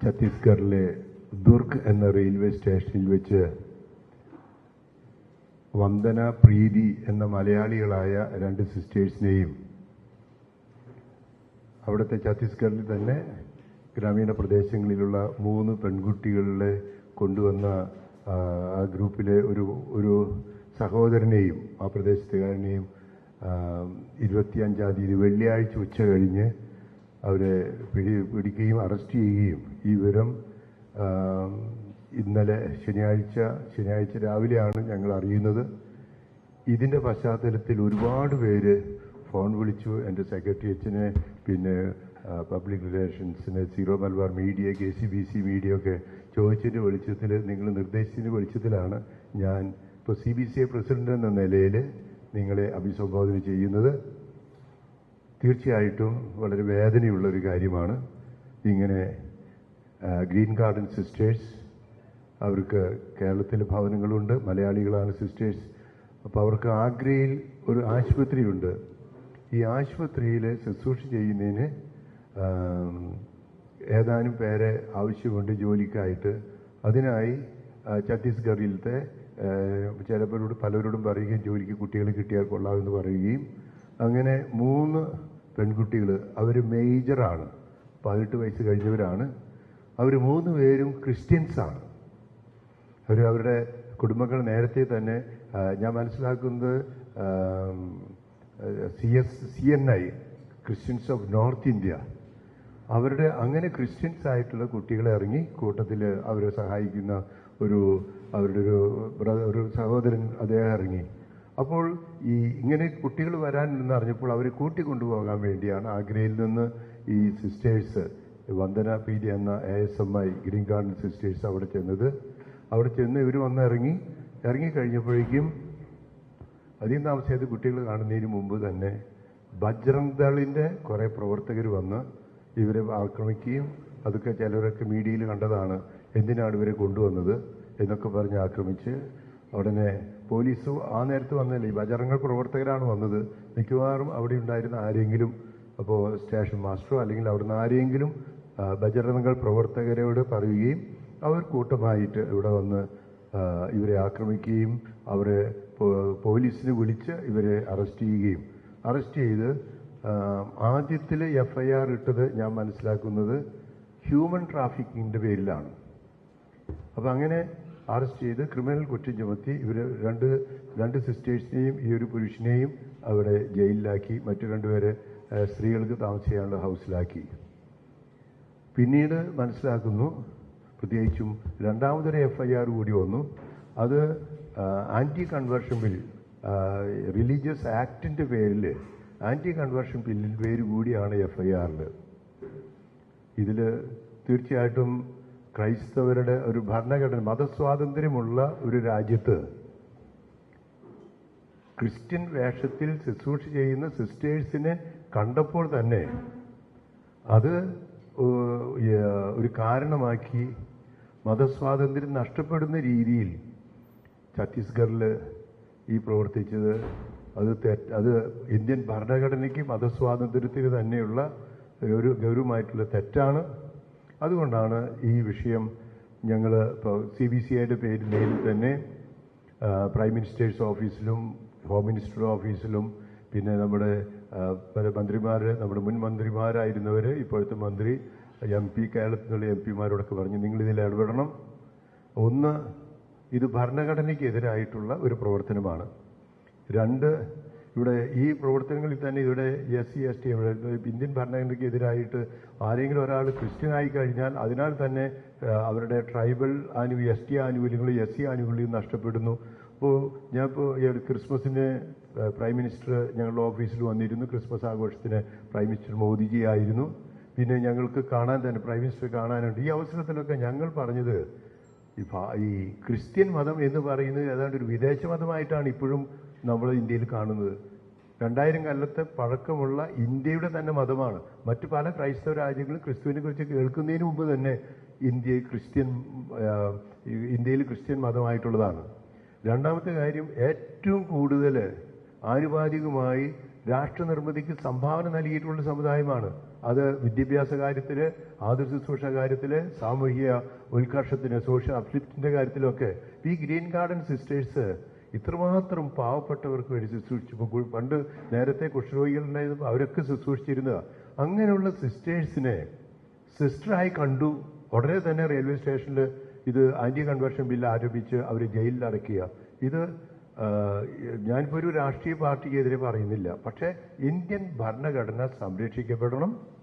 ഛത്തീസ്ഗഡിലെ ദുർഗ് എന്ന റെയിൽവേ സ്റ്റേഷനിൽ വെച്ച് വന്ദന പ്രീതി എന്ന മലയാളികളായ രണ്ട് സിസ്റ്റേഴ്സിനെയും അവിടുത്തെ ഛത്തീസ്ഗഡിൽ തന്നെ ഗ്രാമീണ പ്രദേശങ്ങളിലുള്ള മൂന്ന് പെൺകുട്ടികളെ കൊണ്ടുവന്ന ആ, ഗ്രൂപ്പിലെ ഒരു ഒരു സഹോദരനെയും ആ പ്രദേശത്തുകാരനെയും ഇരുപത്തിയഞ്ചാം തീയതി വെള്ളിയാഴ്ച ഉച്ച കഴിഞ്ഞ് അവരെ പിടി പിടിക്കുകയും അറസ്റ്റ് ചെയ്യുകയും. ഈ വിവരം ഇന്നലെ ശനിയാഴ്ച ശനിയാഴ്ച രാവിലെയാണ് ഞങ്ങൾ അറിയുന്നത്. ഇതിന്റെ പശ്ചാത്തലത്തിൽ ഒരുപാട് പേര് ഫോൺ വിളിച്ചു. എന്റെ സെക്രട്ടേറിയറ്റിനെ പിന്നെ public റിലേഷൻസിന് Syro Malabar media K C B C media ഒക്കെ ചോദിച്ചതിന്റെ വെളിച്ചത്തിൽ നിങ്ങൾ നിർദ്ദേശിച്ചതിന്റെ വെളിച്ചത്തിലാണ് ഞാൻ ഇപ്പോൾ C B C I president എന്ന നിലയിൽ നിങ്ങളെ അഭിസംബോധന ചെയ്യുന്നത്. തീർച്ചയായിട്ടും വളരെ വേദനയുള്ള ഒരു കാര്യമാണ്. ഇങ്ങനെ ഗ്രീൻ ഗാർഡൻ സിസ്റ്റേഴ്സ് അവർക്ക് കേരളത്തിൽ ഭവനങ്ങളുണ്ട് മലയാളികളാണ് സിസ്റ്റേഴ്സ്. അപ്പോൾ അവർക്ക് ആഗ്രയിൽ ഒരു ആശുപത്രിയുണ്ട്. ഈ ആശുപത്രിയിൽ ശുശ്രൂഷ ചെയ്യുന്നതിന് ഏതാനും പേരെ ആവശ്യമുണ്ട് ജോലിക്കായിട്ട്. അതിനായി ഛത്തീസ്ഗഡിലത്തെ ചിലപ്പോഴോട് പലരോടും പറയുകയും ജോലിക്ക് കുട്ടികളെ കിട്ടിയാൽ കൊള്ളാമെന്ന് പറയുകയും അങ്ങനെ മൂന്ന് പെൺകുട്ടികൾ അവർ മേജറാണ്. പതിനെട്ട് വയസ്സ് കഴിഞ്ഞവരാണ്. അവർ മൂന്ന് പേരും ക്രിസ്ത്യൻസാണ്. അവർ അവരുടെ കുടുംബങ്ങൾ നേരത്തെ തന്നെ ഞാൻ മനസ്സിലാക്കുന്നത് C S C N I Christians of north India. അവരുടെ അങ്ങനെ ക്രിസ്ത്യൻസ് ആയിട്ടുള്ള കുട്ടികളെ ഇറങ്ങി കൂട്ടത്തിൽ അവരെ സഹായിക്കുന്ന ഒരു അവരുടെ ഒരു ബ്രദർ ഒരു സഹോദരൻ അദ്ദേഹം ഇറങ്ങി. അപ്പോൾ ഈ ഇങ്ങനെ കുട്ടികൾ വരാനുണ്ടെന്ന് അറിഞ്ഞപ്പോൾ അവരെ കൂട്ടിക്കൊണ്ടുപോകാൻ വേണ്ടിയാണ് ആഗ്രയിൽ നിന്ന് ഈ സിസ്റ്റേഴ്സ് വന്ദന പീഡി എന്ന A S M I green garden sisters അവിടെ ചെന്നത്. അവിടെ ചെന്ന് ഇവർ വന്ന് ഇറങ്ങി. ഇറങ്ങിക്കഴിഞ്ഞപ്പോഴേക്കും അധികം താമസിയാതെ കുട്ടികൾ കാണുന്നതിന് മുമ്പ് തന്നെ ബജ്രംഗ് ദളിന്റെ കുറേ പ്രവർത്തകർ വന്ന് ഇവരെ ആക്രമിക്കുകയും അതൊക്കെ ചിലരൊക്കെ മീഡിയയിൽ കണ്ടതാണ്. എന്തിനാണ് ഇവരെ കൊണ്ടുവന്നത് എന്നൊക്കെ പറഞ്ഞ് ആക്രമിച്ച് ഉടനെ പോലീസ് ആ നേരത്ത് വന്നില്ല. ഈ ബജറംഗ പ്രവർത്തകരാണ് വന്നത്. മിക്കവാറും അവിടെ ഉണ്ടായിരുന്ന ആരെങ്കിലും അപ്പോൾ സ്റ്റേഷൻ മാസ്റ്ററോ അല്ലെങ്കിൽ അവിടുന്ന് ആരെങ്കിലും ബജറങ്ങൾ പ്രവർത്തകരോട് പറയുകയും അവർ കൂട്ടമായിട്ട് ഇവിടെ വന്ന് ഇവരെ ആക്രമിക്കുകയും അവരെ പോലീസിനെ വിളിച്ച് ഇവരെ അറസ്റ്റ് ചെയ്യുകയും. അറസ്റ്റ് ചെയ്ത് ആദ്യത്തിൽ എഫ് ഐ ആർ ഇട്ടത് ഞാൻ മനസ്സിലാക്കുന്നത് ഹ്യൂമൻ ട്രാഫിക്കിങ്ങിന്റെ പേരിലാണ്. അപ്പം അങ്ങനെ അറസ്റ്റ് ചെയ്ത് ക്രിമിനൽ കുറ്റം ചുമത്തി ഇവർ രണ്ട് രണ്ട് സിസ്റ്റേഴ്സിനെയും ഈ ഒരു പുരുഷനെയും അവിടെ ജയിലിലാക്കി മറ്റു രണ്ടുപേരെ സ്ത്രീകൾക്ക് താമസിക്കാനുള്ള ഹൗസിലാക്കി. പിന്നീട് മനസ്സിലാക്കുന്നു പ്രത്യേകിച്ചും രണ്ടാമതൊരു എഫ് ഐ ആർ കൂടി വന്നു. അത് ആന്റി കൺവേർഷൻ ബിൽ റിലീജിയസ് ആക്ടിന്റെ പേരിൽ ആന്റി കൺവേർഷൻ ബില്ലിൽ പേര് കൂടിയാണ് എഫ് ഐ ആറിൽ ഇതിൽ തീർച്ചയായിട്ടും ക്രൈസ്തവരുടെ ഒരു ഭരണഘടന മതസ്വാതന്ത്ര്യമുള്ള ഒരു രാജ്യത്ത് ക്രിസ്ത്യൻ വേഷത്തിൽ ശുശ്രൂഷ ചെയ്യുന്ന സിസ്റ്റേഴ്സിനെ കണ്ടപ്പോൾ തന്നെ അത് ഒരു കാരണമാക്കി മതസ്വാതന്ത്ര്യം നഷ്ടപ്പെടുന്ന രീതിയിൽ ഛത്തീസ്ഗറിൽ ഈ പ്രവർത്തിച്ചത്. അത് തെറ്റ് അത് ഇന്ത്യൻ ഭരണഘടനയ്ക്ക് മതസ്വാതന്ത്ര്യത്തിന് തന്നെയുള്ള ഒരു ഗൗരവമായിട്ടുള്ള തെറ്റാണ്. അതുകൊണ്ടാണ് ഈ വിഷയം ഞങ്ങൾ ഇപ്പോൾ സി ബി സി ഐയുടെ പേരിൽ തന്നെ പ്രൈം മിനിസ്റ്റേഴ്സ് ഓഫീസിലും ഹോം മിനിസ്റ്റർ ഓഫീസിലും പിന്നെ നമ്മുടെ പല മന്ത്രിമാർ നമ്മുടെ മുൻ മന്ത്രിമാരായിരുന്നവർ ഇപ്പോഴത്തെ മന്ത്രി എം പി കേരളത്തിലുള്ള എം പിമാരോടൊക്കെ പറഞ്ഞു നിങ്ങൾ ഇതിൽ ഇടപെടണം. ഒന്ന് ഇത് ഭരണഘടനയ്ക്കെതിരായിട്ടുള്ള ഒരു പ്രവർത്തനമാണ്. രണ്ട് ഇവിടെ ഈ പ്രവർത്തനങ്ങളിൽ തന്നെ ഇവിടെ S C S T Indian ഭരണഘടനയ്ക്കെതിരായിട്ട് ആരെങ്കിലും ഒരാൾ ക്രിസ്ത്യൻ ആയി കഴിഞ്ഞാൽ അതിനാൽ തന്നെ അവരുടെ ട്രൈബൽ ആനു എസ് ടി ആനുകൂല്യങ്ങളും എസ് സി ആനുകൂല്യവും നഷ്ടപ്പെടുന്നു. അപ്പോൾ ഒരു ക്രിസ്മസിന് പ്രൈം മിനിസ്റ്റർ ഞങ്ങളുടെ ഓഫീസിൽ വന്നിരുന്നു. ക്രിസ്മസ് ആഘോഷത്തിന് പ്രൈം മിനിസ്റ്റർ മോദിജി ആയിരുന്നു. പിന്നെ ഞങ്ങൾക്ക് കാണാൻ തന്നെ പ്രൈം മിനിസ്റ്റർ കാണാനുണ്ട്. ഈ അവസരത്തിലൊക്കെ ഞങ്ങൾ പറഞ്ഞത് ഈ ക്രിസ്ത്യൻ മതം എന്ന് പറയുന്നത് ഏതാണ്ട് ഒരു വിദേശ മതമായിട്ടാണ് ഇപ്പോഴും നമ്മൾ ഇന്ത്യയിൽ കാണുന്നത്. രണ്ടായിരം കാലത്തെ പഴക്കമുള്ള ഇന്ത്യയുടെ തന്നെ മതമാണ്. മറ്റു പല ക്രൈസ്തവ രാജ്യങ്ങളും ക്രിസ്തുവിനെ കുറിച്ച് കേൾക്കുന്നതിന് മുമ്പ് തന്നെ ഇന്ത്യ ക്രിസ്ത്യൻ ഇന്ത്യയിൽ ക്രിസ്ത്യൻ മതമായിട്ടുള്ളതാണ്. രണ്ടാമത്തെ കാര്യം ഏറ്റവും കൂടുതൽ ആനുപാതികമായി രാഷ്ട്രനിർമ്മിതിക്ക് സംഭാവന നൽകിയിട്ടുള്ള സമുദായമാണ്. അത് വിദ്യാഭ്യാസ കാര്യത്തിൽ ആതുര ശുശ്രൂഷ കാര്യത്തിൽ സാമൂഹിക ഉത്കർഷത്തിന് സോഷ്യൽ അപ്ലിഫ്റ്റിന്റെ കാര്യത്തിലൊക്കെ. ഈ ഗ്രീൻ ഗാർഡൻ സിസ്റ്റേഴ്സ് ഇത്രമാത്രം പാവപ്പെട്ടവർക്ക് വേണ്ടി ശുശ്രൂഷിച്ചു പണ്ട് നേരത്തെ കുഷ്ഠരോഗികളുണ്ടായിരുന്നു അവരൊക്കെ ശുശ്രൂഷിച്ചിരുന്നത് അങ്ങനെയുള്ള സിസ്റ്റേഴ്സിനെ സിസ്റ്ററായി കണ്ടു. ഉടനെ തന്നെ റെയിൽവേ സ്റ്റേഷനിൽ ഇത് ആന്റി കൺവേർഷൻ ബില്ല് ആരോപിച്ച് അവർ ജയിലിൽ അടയ്ക്കുക. ഇത് ഞാനിപ്പോൾ ഒരു രാഷ്ട്രീയ പാർട്ടിക്കെതിരെ പറയുന്നില്ല. പക്ഷേ ഇന്ത്യൻ ഭരണഘടന സംരക്ഷിക്കപ്പെടണം.